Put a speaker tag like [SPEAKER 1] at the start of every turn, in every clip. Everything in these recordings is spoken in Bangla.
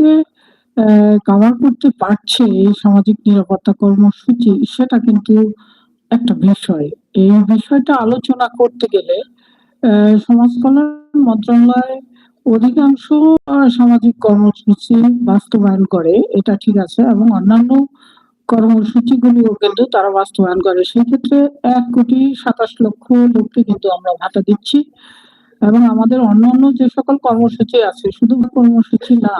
[SPEAKER 1] কতটুকুকে কাভার করতে পারছে এই সামাজিক নিরাপত্তা কর্মসূচি, সেটা কিন্তু একটা বিষয়। এই বিষয়টা আলোচনা করতে গেলে সমাজ কল্যাণ মন্ত্রণালয় অধিকাংশ সামাজিক কর্মসূচি বাস্তবায়ন করে, এটা ঠিক আছে, এবং অন্যান্য কর্মসূচিগুলিও কিন্তু তারা বাস্তবায়ন করে সেই ক্ষেত্রে এক কোটি সাতাশ লক্ষ লোককে কিন্তু আমরা ভাতা দিচ্ছি, এবং আমাদের অন্যান্য যে সকল কর্মসূচি আছে শুধু কর্মসূচি না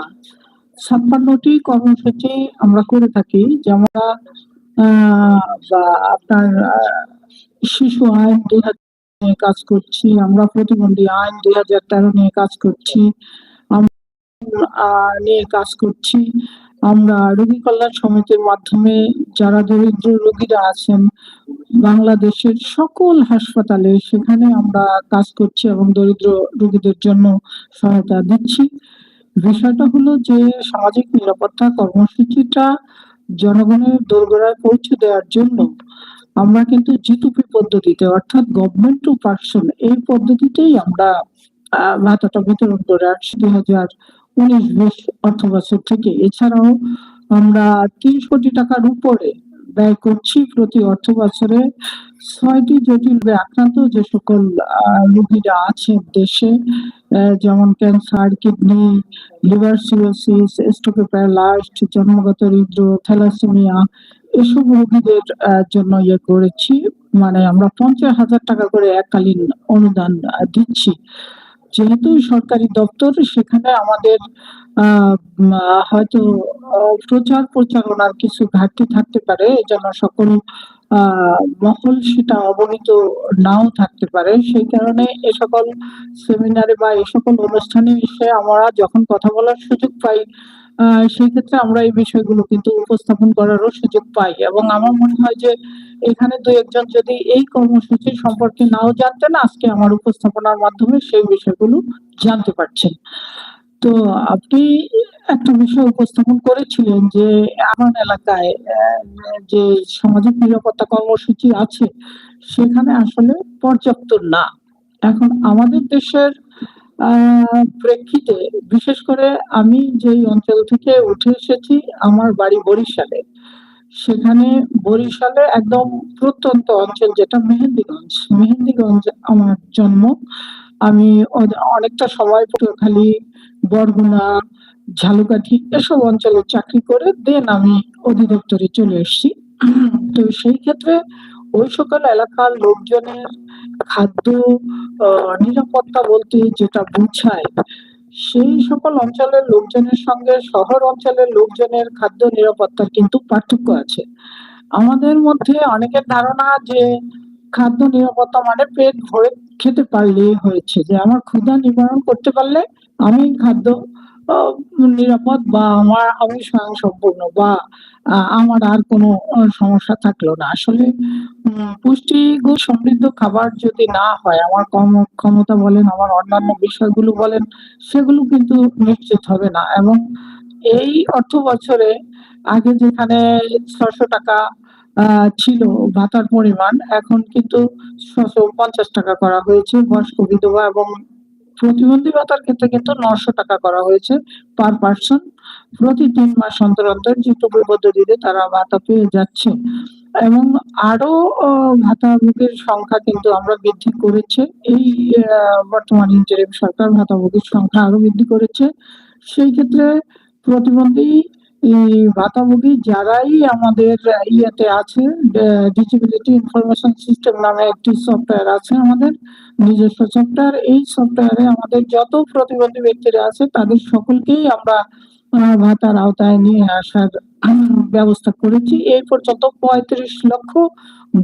[SPEAKER 1] ছাপ্পান্নটি কর্মসূচি আমরা করে থাকি, যেমন আপনার শিশু আইন দুই হাজার নিয়ে কাজ করছি, আমরা প্রতিবন্ধী আইন দুই হাজার তেরো নিয়ে কাজ করছি নিয়ে কাজ করছি, আমরা রোগী কল্যাণ সমিতির মাধ্যমে যারা দরিদ্র রোগীরা আছেন, বাংলাদেশের সকল হাসপাতালে সেখানে আমরা কাজ করছি এবং দরিদ্র রোগীদের জন্য সহায়তা দিচ্ছি। বিষয়টা হলো যে সামাজিক নিরাপত্তা কর্মসূচিটা জনগণের দোরগোড়ায় পৌঁছে দেওয়ার জন্য আমরা কিন্তু জিটুপি পদ্ধতিতে অর্থাৎ গভর্নমেন্ট টু পার্সন এই পদ্ধতিতেই আমরা ভাতাটা বিতরণ করে আসছি দুই হাজার উনিশ বিশ অর্থ বছর থেকে। এছাড়াও আমরা তিরিশ কোটি টাকার উপরে ব্যয় করছি প্রতি অর্থ বছরে ছয়টি জটিল আক্রান্ত যে সকল রোগীরা আছে দেশে যেমন ক্যান্সার, কিডনি, লিভার সিরোসিস স্ট্রোকে প্যারালাইজড জন্মগত হৃদরোগ, থ্যালাসেমিয়া, এসব রোগীদের জন্য ইয়ে করেছি। মানে আমরা পঞ্চাশ হাজার টাকা করে এককালীন অনুদান দিচ্ছি। যেহেতু সরকারি দপ্তর সেখানে আমাদের হয়তো প্রচার প্রচারণার কিছু ঘাটতি থাকতে পারে। জন্য সকল মহল সেটা অবহিত নাও থাকতে পারে। সেই কারণে এ সকল সেমিনারে বা এ সকল অনুষ্ঠানে এসে আমরা যখন কথা বলার সুযোগ পাই সেই ক্ষেত্রে আমরা এই বিষয়গুলো কিন্তু উপস্থাপন করারও সুযোগ পাই। এবং আমার মনে হয় যে এখানে দু একজন যদি এই কর্মসূচি সম্পর্কে নাও জানতেন, আজকে আমার উপস্থাপনার মাধ্যমে সেই বিষয়গুলো জানতে পারছেন। তো আপনি একটা বিষয় উপস্থাপন করেছিলেন যে আমার এলাকায় যে সামাজিক নিরাপত্তা কর্মসূচি আছে, সেখানে আসলে পর্যাপ্ত না। এখন আমাদের দেশের প্রেক্ষিতে বিশেষ করে আমি যেই অঞ্চল থেকে উঠে এসেছি, আমার বাড়ি বরিশালে। সেখানে বরিশালে একদম প্রত্যন্ত অঞ্চল যেটা মেহেন্দিগঞ্জ। মেহেন্দিগঞ্জ আমার জন্ম। আমি অনেকটা সময় পটুয়াখালী বরগুনা, ঝালুকাঠি এসব অঞ্চলে চাকরি করে দেন আমি অধিদপ্তরে চলে এসেছি। তো সেই ক্ষেত্রে ওই সকল এলাকার লোকজনের খাদ্য নিরাপত্তা বলতে যেটা বোঝায়, সেই সকল অঞ্চলের লোকজনের সঙ্গে শহর অঞ্চলের লোকজনের খাদ্য নিরাপত্তার কিন্তু পার্থক্য আছে। আমাদের মধ্যে অনেকের ধারণা যে খাদ্য নিরাপত্তা মানে পেট ভরে খেতে পারলেই হয়েছে যে আমার ক্ষুধা নিবারণ করতে পারলে আমি খাদ্য নিরাপদ বা আমার, আমি স্বয়ং সম্পূর্ণ বা আমার আর কোনো সমস্যা থাকল না। আসলে পুষ্টিগুণ সমৃদ্ধ খাবার যদি না হয়, আমার কর্ম ক্ষমতা বলেন, আমার অন্যান্য বিষয়গুলো বলেন, সেগুলো কিন্তু নিশ্চিত হবে না। এবং এই অর্থ বছরে আগে যেখানে ছশো টাকা ছিল ভাতার পরিমাণ। এখন কিন্তু ছশো পঞ্চাশ টাকা করা হয়েছে বয়স্ক বিধবা এবং প্রতিবন্ধী ভাতার ক্ষেত্রে কিন্তু নশো টাকা করা হয়েছে পার পার্সন প্রতি তিন মাস অন্তর অন্তর যে যেটুকু পদ্ধতিতে তারা ভাতা পেয়ে যাচ্ছে। এবং আরও ভাতাভোগীর সংখ্যা কিন্তু আমরা বৃদ্ধি করেছে। এই বর্তমান ইন্টারিম সরকার ভাতাভোগীর সংখ্যা আরও বৃদ্ধি করেছে। সেই ক্ষেত্রে প্রতিবন্ধী ভাতাভোগী যারাই আমাদের ইয়েতে আছে ডিসেবিলিটি ইনফরমেশন সিস্টেম নামে একটি সফটওয়্যার আছে আমাদের, নিজস্ব সফটওয়্যার এই সফটওয়্যারে আমাদের যত প্রতিবন্ধী ব্যক্তিরা আছে, তাদের সকলকেই আমরা ভাতার আওতায় নিয়ে আসার ব্যবস্থা করেছি। এই পর্যন্ত পঁয়ত্রিশ লক্ষ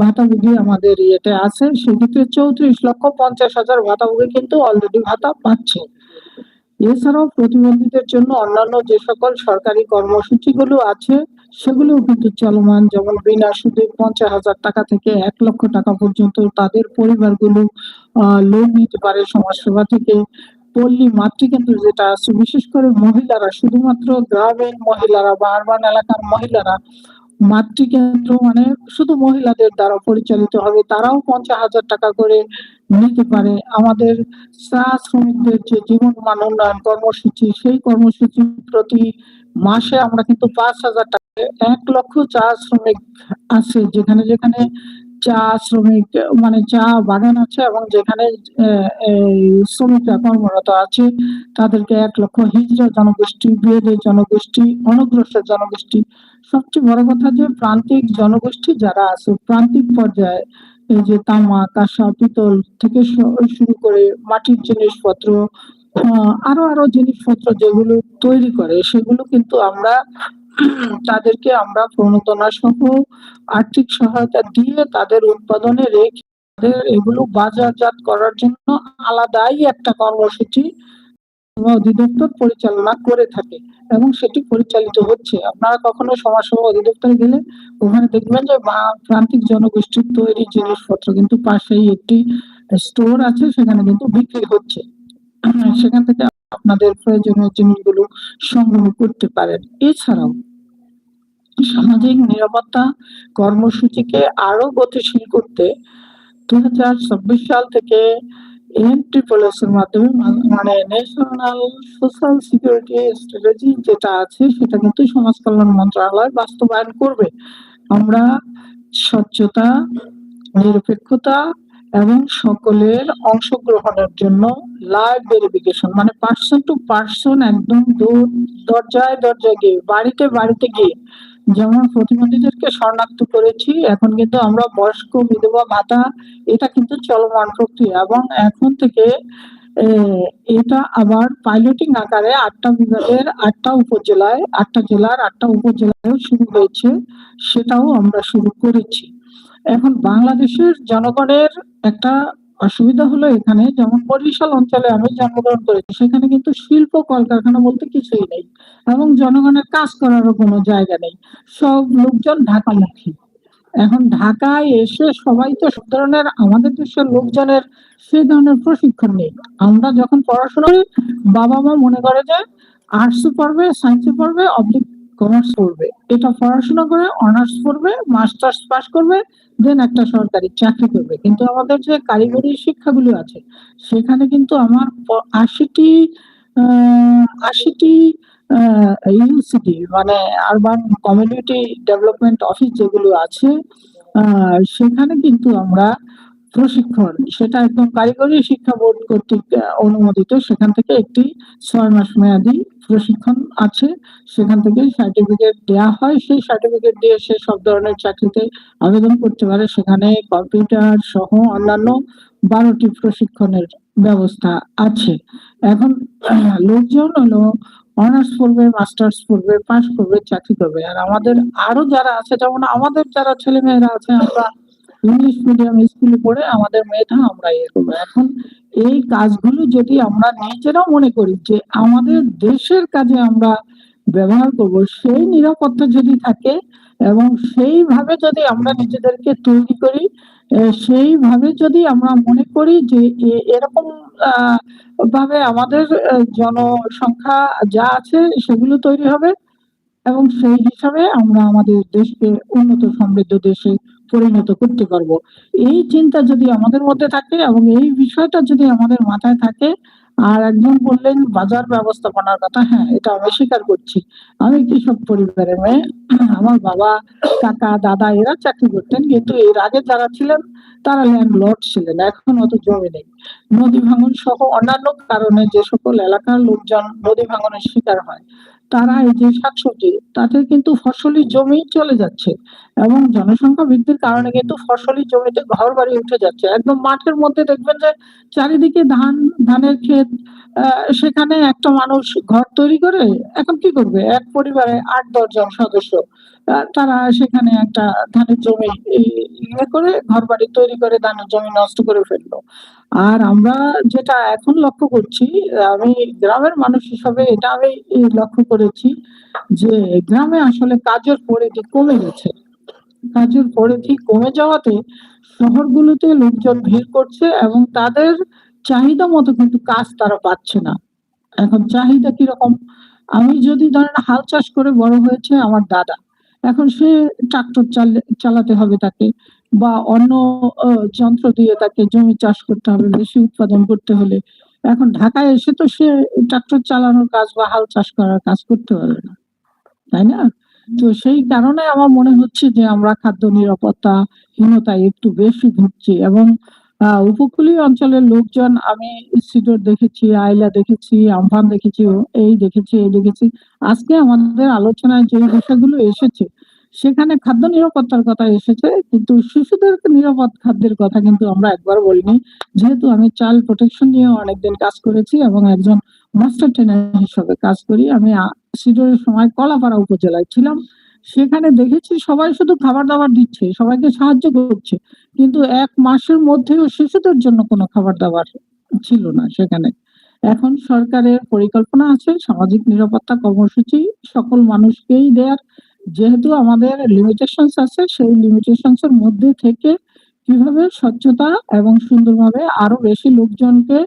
[SPEAKER 1] ভাতাভোগী আমাদের ইয়েতে আছে। সেক্ষেত্রে চৌত্রিশ লক্ষ পঞ্চাশ হাজার ভাতাভোগী কিন্তু অলরেডি ভাতা পাচ্ছে। এছাড়াও প্রতিবন্ধীদের জন্য অন্যান্য যে সকল সরকারি কর্মসূচিগুলো আছে সেগুলোও কিন্তু চলমান, যেমন বিনা সুদে পঞ্চাশ হাজার টাকা থেকে এক লক্ষ টাকা পর্যন্ত তাদের পরিবারগুলো লোন নিতে পারে সমাজসেবা থেকে। পল্লী মাতৃকেন্দ্র যেটা আছে, বিশেষ করে মহিলারা, শুধুমাত্র গ্রামীণ মহিলারা বা আরবান এলাকার মহিলারা মাতৃকেন্দ্র মানে শুধু মহিলাদের দ্বারা পরিচালিত হবে, তারাও পঞ্চাশ হাজার টাকা করে নিতে পারে। আমাদের চা শ্রমিকদের যে জীবন মান উন্নয়ন কর্মসূচি, সেই কর্মসূচি প্রতি মাসে আমরা কিন্তু পাঁচ হাজার টাকা এক লক্ষ চা শ্রমিক আছে। যেখানে যেখানে চা শ্রমিক মানে চা বাগান আছে এবং যেখানে শ্রমিকরা কর্মরত আছে, তাদেরকে এক লক্ষ হিজড়া জনগোষ্ঠী বিয়েদের জনগোষ্ঠী অনগ্রসর জনগোষ্ঠী। সবচেয়ে বড় কথা যে প্রান্তিক জনগোষ্ঠী যারা আছে, প্রান্তিক পর্যায়ে, এই যে তামা, কাঁসা, পিতল থেকে শুরু করে মাটির জিনিসপত্র আরও আরও জিনিসপত্র যেগুলো তৈরি করে, সেগুলো কিন্তু আমরা তাদেরকে আমরা প্রণোদনা সহ আর্থিক সহায়তা দিয়ে তাদের উৎপাদনে রেখে তাদের এগুলো বাজারজাত করার জন্য আলাদাই একটা কর্মসূচি অধিদপ্তর পরিচালনা করে থাকে এবং সেটি পরিচালিত হচ্ছে। আপনারা কখনো সমাজসেবা অধিদপ্তরে গেলে ওখানে দেখবেন যে প্রান্তিক জনগোষ্ঠীর তৈরি জিনিসপত্র কিন্তু পাশেই একটি স্টোর আছে, সেখানে কিন্তু বিক্রি হচ্ছে। সেখান থেকে আপনাদের প্রয়োজনীয় জিনিসগুলো সংগ্রহ করতে পারেন। এছাড়াও সামাজিক নিরাপত্তা কর্মসূচিকে আরও গতিশীল করতে দুই হাজার চব্বিশ সাল থেকে এনটি পলিসির মাধ্যমে মানে ন্যাশনাল সোশ্যাল সিকিউরিটি স্ট্র্যাটেজি যেটা আছে, সেটা কিন্তু সমাজ কল্যাণ মন্ত্রণালয় বাস্তবায়ন করবে। আমরা স্বচ্ছতা, নিরপেক্ষতা এবং সকলের অংশগ্রহণের জন্য লাইভ ভেরিফিকেশন মানে পার্সন টু পার্সন একদম দূর, দরজায় দরজায় গিয়ে, বাড়িতে বাড়িতে গিয়ে। যেমন প্রতিবন্ধীদেরকে শরণাক্ত করেছি, এখন কিন্তু আমরা বয়স্ক, বিধবা, ভাতা, এটা কিন্তু চলমান প্রক্রিয়া এবং এখন থেকে এটা আবার পাইলটিং আকারে আটটা বিভাগের আটটা উপজেলায়, আটটা জেলার আটটা উপজেলায় শুরু হয়েছে, সেটাও আমরা শুরু করেছি। এখন বাংলাদেশের জনগণের একটা অসুবিধা হলো এখানে, যেমন বরিশাল অঞ্চলে আমি জন্মগ্রহণ করেছি, সেখানে কিন্তু শিল্প, কলকারখানা বলতে কিছুই নেই এবং জনগণের কাজ করারও কোনো জায়গা নেই। সব লোকজন ঢাকামুখী। এখন ঢাকায় এসে সবাই তো সব ধরনের আমাদের দেশের লোকজনের সেই ধরনের প্রশিক্ষণ নেই। আমরা যখন পড়াশোনা করি, বাবা মা মনে করে যে আর্টস পড়বে সায়েন্স পড়বে অবলিক কমার্স পড়বে এটা পড়াশোনা করে অনার্স পড়বে মাস্টার্স পাস করবে দেন একটা সরকারি চাকরি করবে। কিন্তু আমাদের যে কারিগরি শিক্ষাগুলো আছে, সেখানে কিন্তু আমার আশিটি আশিটি ইউনিভার্সিটি মানে আরবান কমিউনিটি ডেভেলপমেন্ট অফিস যেগুলো আছে সেখানে কিন্তু আমরা প্রশিক্ষণ, সেটা একদম কারিগরি শিক্ষা বোর্ড কর্তৃক অনুমোদিত। সেখান থেকে একটি ছয় মাস মেয়াদি প্রশিক্ষণ আছে। সেখান থেকে সার্টিফিকেট দেওয়া হয়। সেই সার্টিফিকেট দিয়ে সে সব ধরনের চাকরিতে আবেদন করতে পারে। সেখানে কম্পিউটার সহ অন্যান্য বারোটি প্রশিক্ষণের ব্যবস্থা আছে। এখন লোকজন হলো অনার্স পড়বে মাস্টার্স পড়বে পাস করবে, চাকরি করবে। আর আমাদের আরও যারা আছে, যেমন আমাদের যারা ছেলে মেয়েরা আছে, আমরা ইংলিশ মিডিয়াম স্কুলে পড়ে আমাদের মেধা আমরা ইয়ে করব। এখন এই কাজগুলো যদি আমরা নিজেরাও মনে করি যে আমাদের দেশের কাজে আমরা ব্যবহার করব, সেই নিরাপত্তা যদি থাকে এবং সেইভাবে যদি আমরা নিজেদেরকে তৈরি করি সেইভাবে যদি আমরা মনে করি যে এরকম ভাবে আমাদের জনসংখ্যা যা আছে সেগুলো তৈরি হবে এবং সেই হিসাবে আমরা আমাদের দেশকে উন্নত সমৃদ্ধ দেশে পরিণত করতে পারব। এই চিন্তা যদি আমাদের মধ্যে থাকে এবং এই বিষয়টা যদি আমাদের মাথায় থাকে, আর একজন বললেন বাজার ব্যবস্থাপনার কথা হ্যাঁ এটা আমি স্বীকার করছি। আমি কৃষক পরিবারের মেয়ে, আমার বাবা, কাকা, দাদা, এরা চাকরি করতেন, কিন্তু এর আগে যারা ছিলেন তারা ল্যান্ড লর্ড ছিলেন এখন অত জমি নেই। নদী ভাঙন সহ অন্যান্য কারণে যে সকল এলাকার লোকজন নদী ভাঙনের শিকার হয় তারা এই যে শাকসবজি তাতে কিন্তু ফসলি জমি চলে যাচ্ছে এবং জনসংখ্যা বৃদ্ধির কারণে কিন্তু ফসলি জমিতে ঘর বাড়ি উঠে যাচ্ছে। একদম মাঠের মধ্যে দেখবেন যে চারিদিকে ধান ধানের ক্ষেত সেখানে একটা মানুষ ঘর তৈরি করে এখন কি করবে? এক পরিবারে আট দশ জন সদস্য। তারা সেখানে একটা ধানের জমি ইয়ে করে ঘর বাড়ি তৈরি করে ধানের জমি নষ্ট করে ফেলল। আর আমরা যেটা এখন লক্ষ্য করছি, আমি গ্রামের মানুষ হিসাবে এটা আমি লক্ষ্য করেছি যে গ্রামে আসলে কাজের পরিধি কমে গেছে। কাজের পরিধি কমে যাওয়াতে শহরগুলোতে লোকজন ভিড় করছে এবং তাদের চাহিদা মতো কিন্তু কাজ তারা পাচ্ছে না। এখন চাহিদা কীরকম? আমি যদি ধরেন হাল চাষ করে বড় হয়েছে আমার দাদা। এখন সে ট্রাক্টর চালাতে হবে তাকে বা অন্য যন্ত্র দিয়ে তাকে জমি চাষ করতে হবে, বেশি উৎপাদন করতে হলে। এখন ঢাকায় এসে তো সে ট্রাক্টর চালানোর কাজ বা হাল চাষ করার কাজ করতে পারবে না, তাই না? তো সেই কারণে আমার মনে হচ্ছে যে আমরা খাদ্য নিরাপত্তা হীনতায় একটু বেশি ভুগছি এবং উপকূলীয় অঞ্চলের লোকজন, আমি সিডর দেখেছি, আইলা দেখেছি, আমফান দেখেছি এই দেখেছি এই দেখেছি। আজকে আমাদের আলোচনায় যে বিষয়গুলো এসেছে, সেখানে খাদ্য নিরাপত্তার কথা এসেছে, কিন্তু শিশুদের নিরাপদ খাদ্যের কথা কিন্তু আমরা একবার বলিনি। যেহেতু আমি চাইল্ড প্রোটেকশন নিয়ে অনেকদিন কাজ করেছি এবং একজন মাস্টার ট্রেনার হিসেবে কাজ করি, আমি সিডরের সময় কলাপাড়া উপজেলায় ছিলাম। সেখানে দেখেছি সবাই শুধু খাবার দাবার দিচ্ছে, সবাইকে সাহায্য করছে। কিন্তু এক মাসের মধ্যেও শিশুদের জন্য কোনো খাবার দাবার ছিল না সেখানে। এখন সরকারের পরিকল্পনা আছে, সামাজিক নিরাপত্তা কর্মসূচি সকল মানুষকেই দেয়ার। যেহেতু আমাদের লিমিটেশনস আছে, সেই লিমিটেশনস এর মধ্যে থেকে কীভাবে স্বচ্ছতা এবং সুন্দরভাবে আরও বেশি লোকজনকে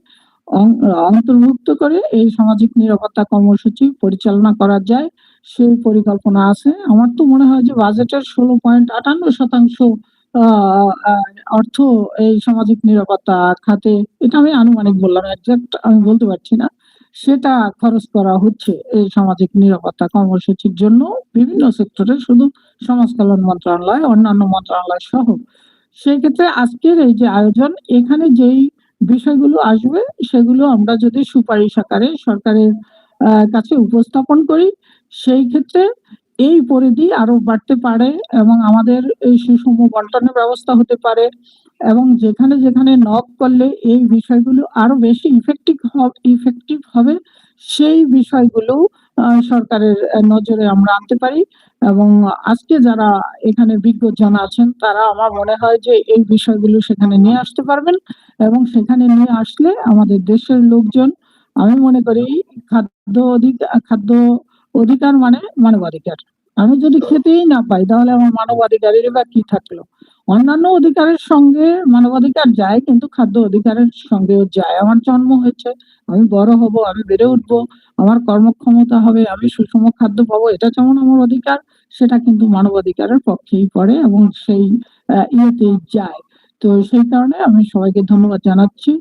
[SPEAKER 1] অন্তর্ভুক্ত করে এই সামাজিক নিরাপত্তা কর্মসূচি পরিচালনা করা যায়, সেই পরিকল্পনা আছে। আমার তো মনে হয় যে বাজেটের ষোলো পয়েন্ট আটান্ন শতাংশ অর্থ এই সামাজিক নিরাপত্তা খাতে। এটা আমি আনুমানিক বললাম একজাক্ট আমি বলতে পারছি না। সেটা খরচ করা হচ্ছে এই সামাজিক নিরাপত্তা কর্মসূচির জন্য বিভিন্ন সেক্টরে, শুধু সমাজ কল্যাণ মন্ত্রণালয়, অন্যান্য মন্ত্রণালয় সহ। সেই ক্ষেত্রে আজকের এই যে আয়োজন, এখানে যেই বিষয়গুলো আসবে, সেগুলো আমরা যদি সুপারিশ আকারে সরকারের কাছে উপস্থাপন করি, সেই ক্ষেত্রে এই পরিধি আরও বাড়তে পারে এবং আমাদের এই সুষম বন্টনের ব্যবস্থা হতে পারে এবং যেখানে যেখানে নক করলে এই বিষয়গুলো আরও বেশি ইফেক্টিভ ইফেক্টিভ হবে, সেই বিষয়গুলো সরকারের নজরে আমরা আনতে পারি এবং আজকে যারা এখানে বিজ্ঞজন আছেন, তারা আমার মনে হয় যে এই বিষয়গুলো সেখানে নিয়ে আসতে পারবেন এবং সেখানে নিয়ে আসলে আমাদের দেশের লোকজন, আমি মনে করি খাদ্য অধিকার খাদ্য অধিকার মানে মানবাধিকার। আমি যদি খেতেই না পাই, তাহলে আমার মানবাধিকারের বা কি থাকল? অন্যান্য অধিকারের সঙ্গে মানবাধিকার যায়, কিন্তু খাদ্য অধিকারের সঙ্গেও যায়। আমার জন্ম হয়েছে, আমি বড় হব, আমি বেড়ে উঠবো, আমার কর্মক্ষমতা হবে, আমি সুষম খাদ্য পাবো, এটা যেমন আমার অধিকার, সেটা কিন্তু মানবাধিকারের পক্ষেই পড়ে এবং সেই ইয়েতেই যায়। তো সেই কারণে আমি সবাইকে ধন্যবাদ জানাচ্ছি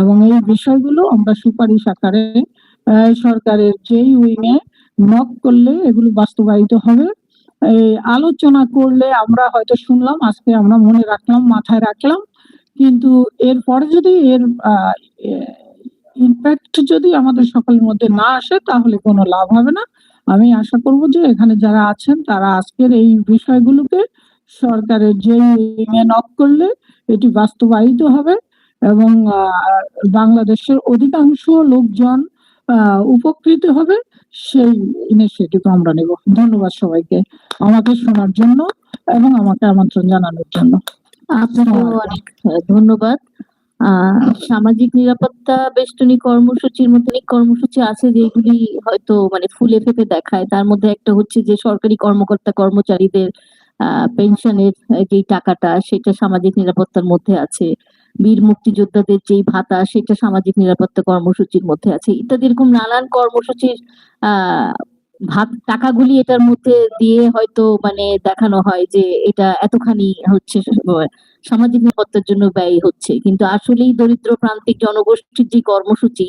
[SPEAKER 1] এবং এই বিষয়গুলো আমরা সুপারিশ আকারে সরকারের যেই উইংয়ে নক করলে এগুলো বাস্তবায়িত হবে। আলোচনা করলে আমরা হয়তো শুনলাম, আজকে আমরা মনে রাখলাম, মাথায় রাখলাম। কিন্তু এরপরে যদি এর ইম্প্যাক্ট যদি আমাদের সকলের মধ্যে না আসে, তাহলে কোনো লাভ হবে না। আমি আশা করব যে এখানে যারা আছেন, তারা আজকের এই বিষয়গুলোকে সরকারের যে নক করলে এটি বাস্তবায়িত হবে এবং বাংলাদেশের অধিকাংশ লোকজন উপকৃত হবে। সেই ইনিশিয়েটিভ আমরা নেব। ধন্যবাদ সবাইকে আমাকে শোনার জন্য এবং আমাকে আমন্ত্রণ জানানোর জন্য।
[SPEAKER 2] অনেক ধন্যবাদ। সামাজিক নিরাপত্তা বেষ্টনী কর্মসূচির অনেক কর্মসূচি আছে যেগুলি হয়তো মানে ফুলে ফেপে দেখায়। তার মধ্যে একটা হচ্ছে যে সরকারি কর্মকর্তা কর্মচারীদের আহ পেনশনের যেই টাকাটা সেটা সামাজিক নিরাপত্তার মধ্যে আছে। বীর মুক্তিযোদ্ধাদের যেই ভাতা, সেটা সামাজিক নিরাপত্তা কর্মসূচির মধ্যে আছে। ইত্যাদি এরকম নানান কর্মসূচির, আহ ভাত টাকাগুলি এটার মধ্যে দিয়ে হয়তো মানে দেখানো হয় যে এটা এতখানি হচ্ছে, সামাজিক নিরাপত্তার জন্য ব্যয় হচ্ছে। কিন্তু আসলেই দরিদ্র প্রান্তিক জনগোষ্ঠীর যে কর্মসূচি,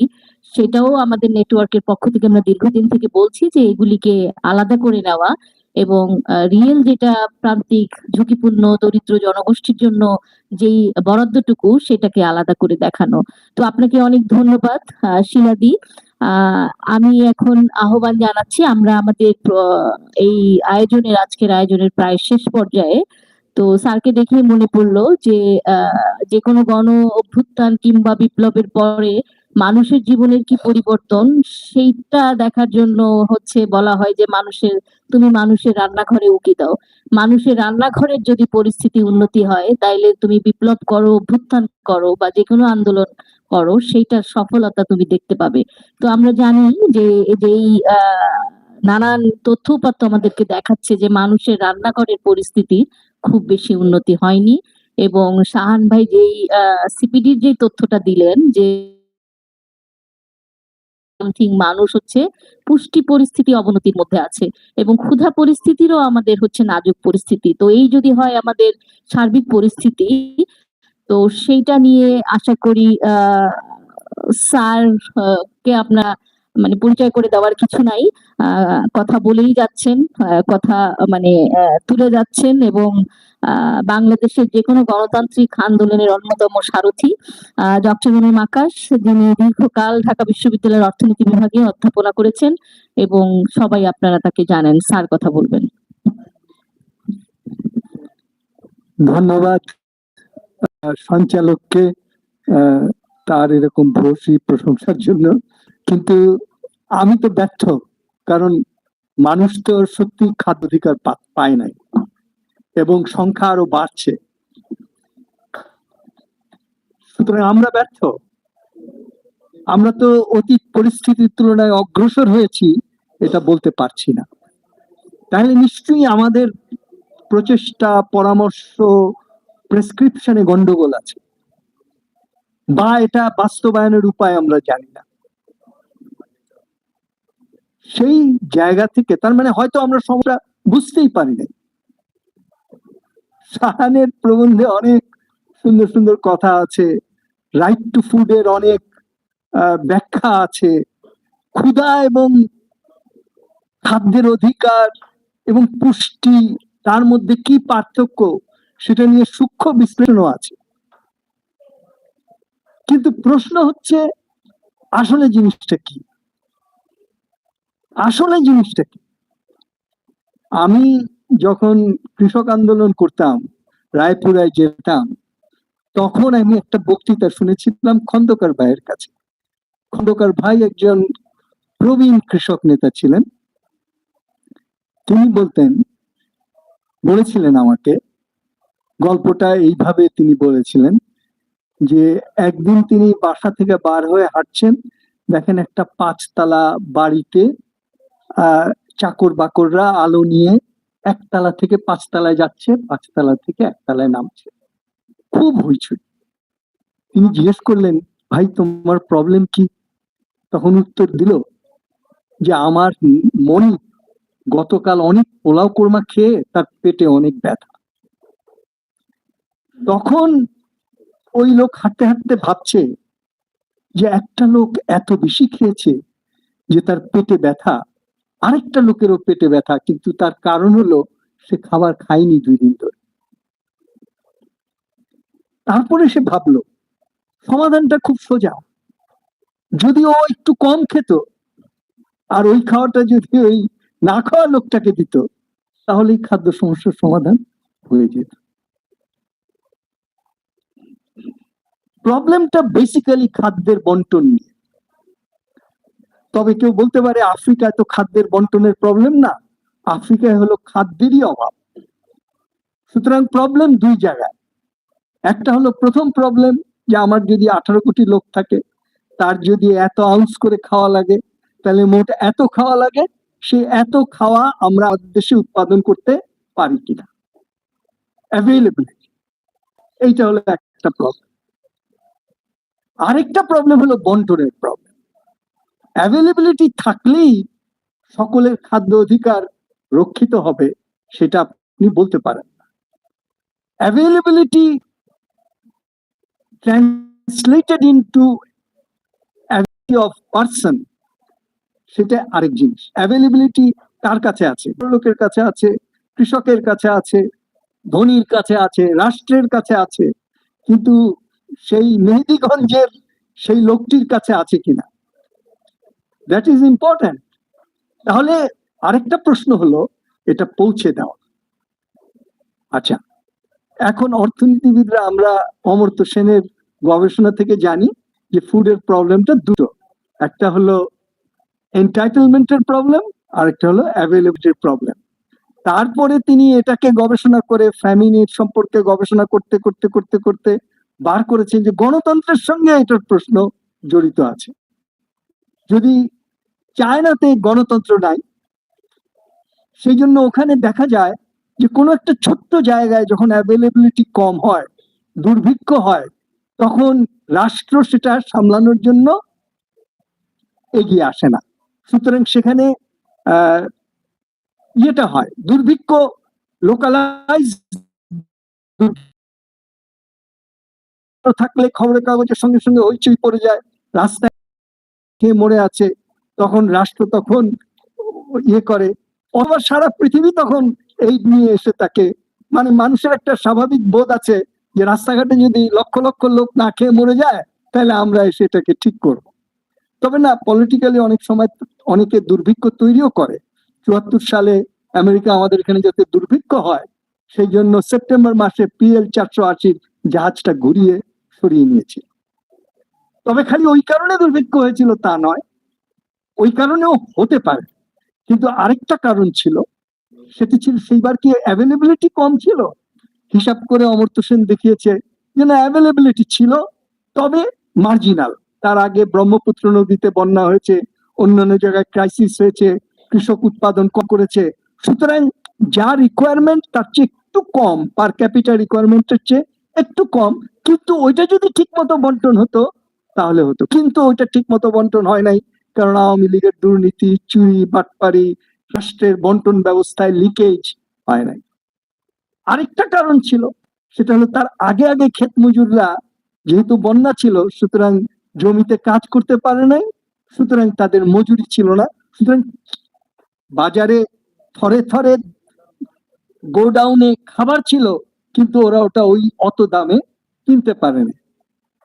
[SPEAKER 2] সেটাও আমাদের নেটওয়ার্কের পক্ষ থেকে আমরা দীর্ঘদিন থেকে বলছি যে এগুলিকে আলাদা করে নেওয়া। এবং রিয়েল যেটা প্রান্তিক, ঝুঁকিপূর্ণ, দরিদ্র জনগোষ্ঠীর জন্য যেই বরাদ্দটুকু সেটাকে আলাদা করে দেখানো। তো আপনাকে অনেক ধন্যবাদ শিলাদি আমি এখন আহ্বান জানাচ্ছি, আমরা আমাদের এই আয়োজনের, আজকের আয়োজনের প্রায় শেষ পর্যায়ে। তো স্যারকে দেখে মনে পড়ল যে যে কোনো গণ অভ্যুত্থান কিংবা বিপ্লবের পরে মানুষের জীবনের কি পরিবর্তন? সেইটা দেখার জন্য হচ্ছে বলা হয় যে মানুষের, তুমি মানুষের রান্নাঘরে উকি দাও। মানুষের রান্নাঘরের যদি পরিস্থিতি উন্নতি হয়, তাইলে তুমি বিপ্লব করো, অভ্যুত্থান করো বা যে কোনো আন্দোলন করো, সেইটার সফলতা তুমি দেখতে পাবে। তো আমরা জানি যে যেই নানান তথ্য উপাত্ত আমাদেরকে দেখাচ্ছে যে মানুষের রান্নাঘরের পরিস্থিতি খুব বেশি উন্নতি হয়নি এবং শাহান ভাই যেই সিপিডির যে তথ্যটা দিলেন যে সামথিং মানুষ হচ্ছে পুষ্টি পরিস্থিতি অবনতির মধ্যে আছে এবং ক্ষুধা পরিস্থিতিরও আমাদের হচ্ছে নাজুক পরিস্থিতি। তো এই যদি হয় আমাদের সার্বিক পরিস্থিতি, তো সেইটা নিয়ে আশা করি স্যার, কে আপনার মানে পরিচয় করে দেওয়ার কিছু নাই। কথা বলেই যাচ্ছেন কথা মানে তুলে যাচ্ছেন এবং বাংলাদেশের যে কোনো গণতান্ত্রিক আন্দোলনের অন্যতম সারথী ডক্টর মনিম আকাশ যিনি দীর্ঘকাল ঢাকা বিশ্ববিদ্যালয়ের অর্থনীতি বিভাগে অধ্যাপনা করেছেন এবং সবাই আপনারা তাকে জানেন, স্যার কথা বলবেন।
[SPEAKER 3] ধন্যবাদ। সঞ্চালককে তার এরকম ভূয়সী প্রশংসার জন্য। কিন্তু আমি তো ব্যর্থ, কারণ মানুষ তো সত্যি খাদ্য অধিকার পায় নাই। এবং সংখ্যা আরও বাড়ছে। সুতরাং আমরা ব্যর্থ। আমরা তো অতীত পরিস্থিতির তুলনায় অগ্রসর হয়েছি, এটা বলতে পারছি না। তাহলে নিশ্চয়ই আমাদের প্রচেষ্টা, পরামর্শ প্রেসক্রিপশনে গন্ডগোল আছে। বা এটা বাস্তবায়নের উপায় আমরা জানি না। সেই জায়গা থেকে, তার মানে হয়তো আমরা সমস্যা বুঝতেই পারি নাই সাহানের প্রবন্ধে অনেক সুন্দর সুন্দর কথা আছে। রাইট টু ফুডের অনেক ব্যাখ্যা আছে। ক্ষুধা এবং খাদ্যের অধিকার এবং পুষ্টি, তার মধ্যে কি পার্থক্য সেটা নিয়ে সূক্ষ্ম বিশ্লেষণও আছে। কিন্তু প্রশ্ন হচ্ছে, আসলে জিনিসটা কি? আসলে জিনিসটা কি? আমি যখন কৃষক আন্দোলন করতাম, রায়পুরায় যেতাম, তখন আমি একটা বক্তৃতা শুনেছিলাম খন্দকার ভাইয়ের কাছে। খন্দকার ভাই একজন প্রবীণ কৃষক নেতা ছিলেন। তিনি বলতেন, বলেছিলেন আমাকে, গল্পটা এইভাবে তিনি বলেছিলেন যে, একদিন তিনি বাসা থেকে বার হয়ে হাঁটছেন, দেখেন একটা পাঁচতলা বাড়িতে, আহ চাকর বাকররা আলো নিয়ে একতলা থেকে পাঁচতলায় যাচ্ছে, পাঁচতলা থেকে একতলায় নামছে। খুব হইচই। তিনি জিজ্ঞেস করলেন, ভাই, তোমার প্রবলেম কি? তখন উত্তর দিল যে, আমার মনি গতকাল অনেক পোলাও কোরমা খেয়ে তার পেটে অনেক ব্যথা। তখন ওই লোক হাঁটতে হাঁটতে ভাবছে যে, একটা লোক এত বেশি খেয়েছে যে, তার পেটে ব্যথা আরেকটা লোকেরও পেটে ব্যথা, কিন্তু তার কারণ হলো সে খাবার খায়নি দুই দিন ধরে। তারপরে সে ভাবলো, সমাধানটা খুব সোজা। যদি ও একটু কম খেত, আর ওই খাওয়াটা যদি ওই না খাওয়া লোকটাকে দিত তাহলে এই খাদ্য সমস্যার সমাধান হয়ে যেত। প্রবলেমটা বেসিক্যালি খাদ্যের বন্টন নিয়ে। তবে কেউ বলতে পারে আফ্রিকায় তো খাদ্যের বন্টনের প্রবলেম না। আফ্রিকায় হলো খাদ্যেরই অভাব। সুতরাং প্রবলেম দুই জায়গায়। একটা হলো প্রথম প্রবলেম যে আমার যদি আঠারো কোটি লোক থাকে, তার যদি এত আউন্স করে খাওয়া লাগে, তাহলে মোট এত খাওয়া লাগে, সে এত খাওয়া আমরা দেশে উৎপাদন করতে পারি কিনা? এইটা হলো একটা প্রবলেম আরেকটা প্রবলেম হলো বন্টনের প্রবলেম অ্যাভেলেবিলিটি থাকলেই সকলের খাদ্য অধিকার রক্ষিত হবে, সেটা আপনি বলতে পারেন না। Availability translated into of person সেটা আরেক জিনিস। অ্যাভেলেবিলিটি কার কাছে আছে? লোকের কাছে আছে, কৃষকের কাছে আছে, ধনির কাছে আছে, রাষ্ট্রের কাছে আছে, কিন্তু সেই মেহেদিগঞ্জের সেই লোকটির কাছে আছে কিনা? দ্যাট ইজ ইম্পর্ট্যান্ট তাহলে আরেকটা প্রশ্ন হলো, এটা পৌঁছে দেওয়া আচ্ছা এখন অর্থনীতিবিদরা আমরা অমর্ত্য সেনের গবেষণা থেকে জানি যে ফুডের প্রবলেমটা দুটো। একটা হলো এন্টাইটেলমেন্টের প্রবলেম আর একটা হলো অ্যাভেলেবিলিটির প্রবলেম। তারপরে তিনি এটাকে গবেষণা করে ফ্যামিনের সম্পর্কে গবেষণা করতে করতে করতে করতে বার করেছেন যে গণতন্ত্রের সঙ্গে এটার প্রশ্ন জড়িত আছে। যদি চায়নাতে গণতন্ত্র নাই সেই জন্য ওখানে দেখা যায় যে কোনো একটা ছোট্ট জায়গায় যখন অ্যাভেলেবিলিটি কম হয়, দুর্ভিক্ষ হয়, তখন রাষ্ট্র সেটা সামলানোর জন্য এগিয়ে আসে না। সুতরাং সেখানে ইয়েটা হয়, দুর্ভিক্ষ লোকালাইজ থাকলে খবরের কাগজের সঙ্গে সঙ্গে হইচই পড়ে যায়, রাস্তায় খেয়ে মরে আছে তখন রাষ্ট্র তখন ইয়ে করে। অথবা সারা পৃথিবী তখন এই নিয়ে এসে তাকে মানে মানুষের একটা স্বাভাবিক বোধ আছে যে, রাস্তাঘাটে যদি লক্ষ লক্ষ লোক না খেয়ে মরে যায়, তাহলে আমরা এসে এটাকে ঠিক করব। তবে না পলিটিক্যালি অনেক সময় অনেকে দুর্ভিক্ষ তৈরিও করে। চুয়াত্তর সালে আমেরিকা আমাদের এখানে যাতে দুর্ভিক্ষ হয়, সেই জন্য সেপ্টেম্বর মাসে পিএল চারশো আশির জাহাজটা ঘুরিয়ে সরিয়ে নিয়েছিল। তবে খালি ওই কারণে দুর্ভিক্ষ হয়েছিল তা নয়। ওই কারণেও হতে পারে। কিন্তু আরেকটা কারণ ছিল, সেটি ছিল সেইবার কি অ্যাভেলেবিলিটি কম ছিল? হিসাব করে অমর্ত্য সেন দেখিয়েছে যে না অ্যাভেলেবিলিটি ছিল, তবে মার্জিনাল তার আগে ব্রহ্মপুত্র নদীতে বন্যা হয়েছে, অন্যান্য জায়গায় ক্রাইসিস হয়েছে, কৃষক উৎপাদন কম করেছে। সুতরাং যা রিকোয়ারমেন্ট তার চেয়ে একটু কম পার ক্যাপিটাল রিকোয়ারমেন্টের চেয়ে একটু কম। কিন্তু ওইটা যদি ঠিক মতো বন্টন হতো, তাহলে হতো। কিন্তু ওইটা ঠিক মতো বন্টন হয় নাই। কারণ আওয়ামী লীগের দুর্নীতি, চুরি, বাটপারি, রাষ্ট্রের বন্টন ব্যবস্থায় লিকেজ হয় নাই। আরেকটা কারণ ছিল, সেটা হলো তার আগে আগে ক্ষেত মজুররা যেহেতু বন্যা ছিল, সুতরাং জমিতে কাজ করতে পারে নাই, সুতরাং তাদের মজুরি ছিল না। সুতরাং বাজারে থরে থরে গোডাউনে খাবার ছিল, কিন্তু ওরা ওটা ওই অত দামে কিনতে পারেনি।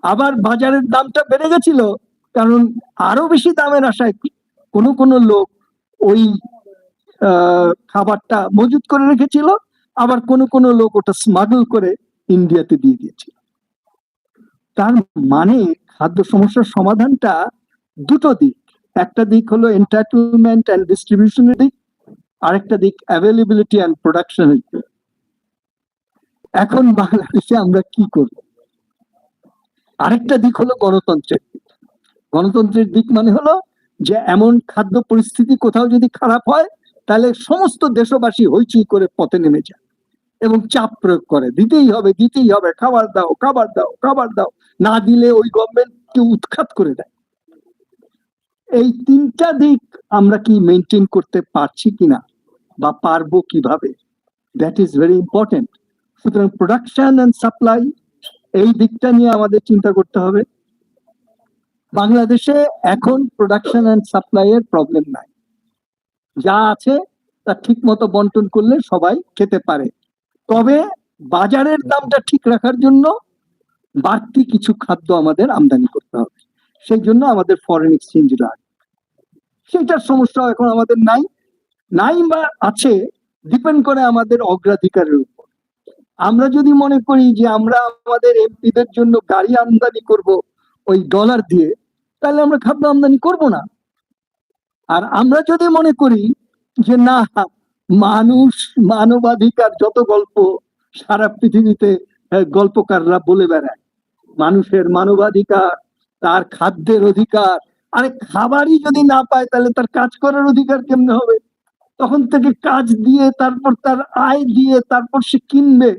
[SPEAKER 3] আবার বাজারের দামটা বেড়ে গেছিল কারণ আরও বেশি দামের আশায় কোনো কোনো লোক ওই খাবারটা মজুত করে রেখেছিল, আবার কোনো কোনো লোক ওটা স্মাগল করে ইন্ডিয়াতে দিয়ে দিয়েছিল। তার মানে খাদ্য সমস্যার সমাধানটা দুটো দিক। একটা দিক হলো এন্টারটেনমেন্ট অ্যান্ড ডিস্ট্রিবিউশনের দিক, আরেকটা দিক অ্যাভেলেবিলিটি অ্যান্ড প্রোডাকশনের দিক। এখন বাংলাদেশে আমরা কি করব? আরেকটা দিক হলো গণতন্ত্রের গণতন্ত্রের দিক মানে হলো যে এমন খাদ্য পরিস্থিতি কোথাও যদি খারাপ হয়, তাহলে সমস্ত দেশবাসী হইচই করে পথে নেমে যায় এবং চাপ প্রয়োগ করে। দিতেই হবে দিতেই হবে। খাবার দাও খাবার দাও খাবার দাও। না দিলে ওই গভর্নমেন্টকে উৎখাত করে দেয়। এই তিনটা দিক আমরা কি মেনটেন করতে পারছি কিনা বা পারব কীভাবে? দ্যাট ইজ ভেরি ইম্পর্টেন্ট সুতরাং প্রোডাকশন অ্যান্ড সাপ্লাই এই দিকটা নিয়ে আমাদের চিন্তা করতে হবে। বাংলাদেশে এখন প্রোডাকশন অ্যান্ড সাপ্লাই এর প্রবলেম নাই। যা আছে তা ঠিক মতো বন্টন করলে সবাই খেতে পারে। তবে বাজারের দামটা ঠিক রাখার জন্য বাড়তি কিছু খাদ্য আমাদের আমদানি করতে হবে। সেই জন্য আমাদের ফরেন এক্সচেঞ্জ লাগবে সেটার সমস্যা এখন আমাদের নাই। নাই বা আছে ডিপেন্ড করে আমাদের অগ্রাধিকারের উপর। আমরা যদি মনে করি যে আমরা আমাদের এমপিদের জন্য গাড়ি আমদানি করব ওই ডলার দিয়ে তাহলে আমরা খাদ্য আমদানি করব না। আর আমরা যদি মনে করি যে, না, মানুষ, মানবাধিকার যত গল্প সারা পৃথিবীতে গল্পকাররা বলে বেড়ায়, মানুষের মানবাধিকার, তার খাদ্যের অধিকার, আরে খাবারই যদি না পায় তাহলে তার কাজ করার অধিকার কেমনে হবে? তখন থেকে কাজ দিয়ে, তারপর তার আয় দিয়ে, তারপর সে কিনবে।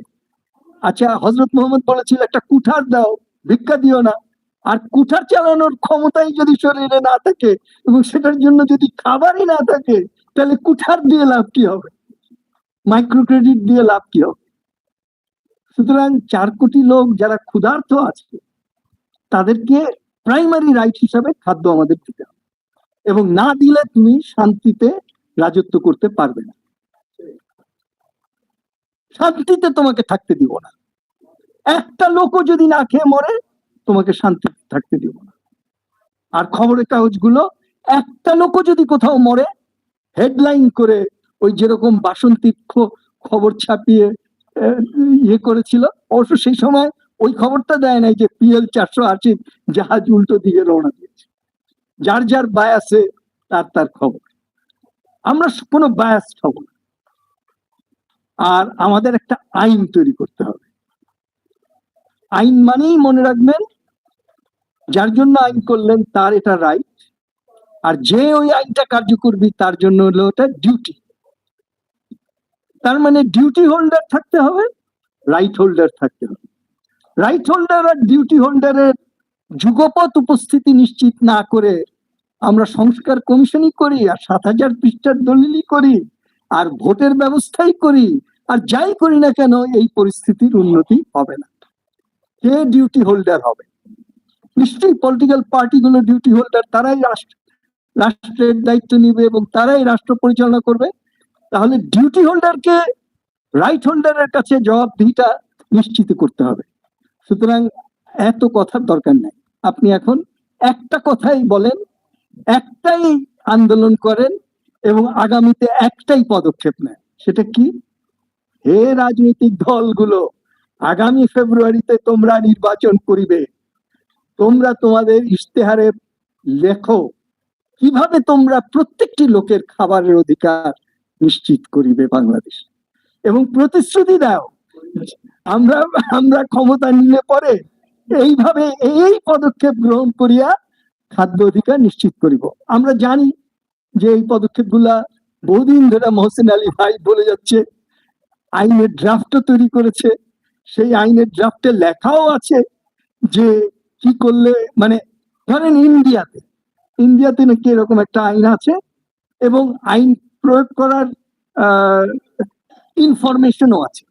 [SPEAKER 3] আচ্ছা হজরত মোহাম্মদ বলেছিল, একটা কুঠার দাও, ভিক্ষা দিও না। আর কুঠার চালানোর ক্ষমতাই যদি শরীরে না থাকে এবং সেটার জন্য যদি খাবারই না থাকে, তাহলে কুঠার দিয়ে লাভ কি হবে? মাইক্রো ক্রেডিট দিয়ে লাভ কি হবে? সুতরাং চার কোটি লোক যারা ক্ষুধার্ত আছে, তাদেরকে প্রাইমারি রাইট হিসাবে খাদ্য আমাদের দিতে হবে। এবং না দিলে তুমি শান্তিতে রাজত্ব করতে পারবে না। শান্তিতে তোমাকে থাকতে দিব না। একটা লোকও যদি না খেয়ে মরে তোমাকে শান্তি থাকতে দিব না। আর খবরের কাগজগুলো, একটা লোক যদি কোথাও মরে হেডলাইন করে ওই যেরকম বাসন্তীর খ- খবর ছাপিয়ে ইয়ে করেছিল, অবশ্য সেই সময় ওই খবরটা দেয় নাই যে পিএল চারশো আশি জাহাজ উল্টো দিকে রওনা দিয়েছে। যার যার বায়াসে তার তার খবর। আমরা কোনো বায়াস না। আর আমাদের একটা আইন তৈরি করতে হবে। আইন মানেই মনে রাখবেন যার জন্য আইন করলেন তার এটা রাইট আর যে ওই আইনটা কার্যকরবি তার জন্য হলো ওটা ডিউটি তার মানে ডিউটি হোল্ডার থাকতে হবে রাইট হোল্ডার থাকতে হবে। রাইট হোল্ডার আর ডিউটি হোল্ডারের যুগপৎ উপস্থিতি নিশ্চিত না করে আমরা সংস্কার কমিশনই করি, আর সাত হাজার পৃষ্ঠার দলিলই করি, আর ভোটের ব্যবস্থাই করি, আর যাই করি না কেন এই পরিস্থিতির উন্নতি হবে না। কে ডিউটি হোল্ডার হবে? নিশ্চয়ই পলিটিক্যাল পার্টিগুলো ডিউটি হোল্ডার তারাই রাষ্ট্র, রাষ্ট্রের দায়িত্ব নিবে এবং তারাই রাষ্ট্র পরিচালনা করবে। তাহলে ডিউটি হোল্ডারকে রাইট হোল্ডারের কাছে জবাবদিহিটা নিশ্চিত করতে হবে। সুতরাং এত কথার দরকার নাই। আপনি এখন একটা কথাই বলেন, একটাই আন্দোলন করেন এবং আগামীতে একটাই পদক্ষেপ নেন। সেটা কি? হে রাজনৈতিক দলগুলো, আগামী ফেব্রুয়ারিতে তোমরা নির্বাচন করিবে। তোমরা তোমাদের ইশতেহারে লেখো। কীভাবে তোমরা প্রত্যেকটি লোকের খাবারের অধিকার নিশ্চিত করিবে বাংলাদেশ? এবং প্রতিশ্রুতি দাও, আমরা আমরা ক্ষমতা নিলে পরে এইভাবে এই পদক্ষেপ গ্রহণ করিয়া খাদ্য অধিকার নিশ্চিত করিব। আমরা জানি যে এই পদক্ষেপগুলা বহুদিন ধরে মহসিন আলী ভাই বলে যাচ্ছে, আইনের ড্রাফটও তৈরি করেছে। সেই আইনের ড্রাফটে লেখাও আছে যে কি করলে মানে ধরেন ইন্ডিয়াতে ইন্ডিয়াতে নাকি এরকম একটা আইন আছে এবং আইন প্রয়োগ করার ইনফরমেশনও আছে।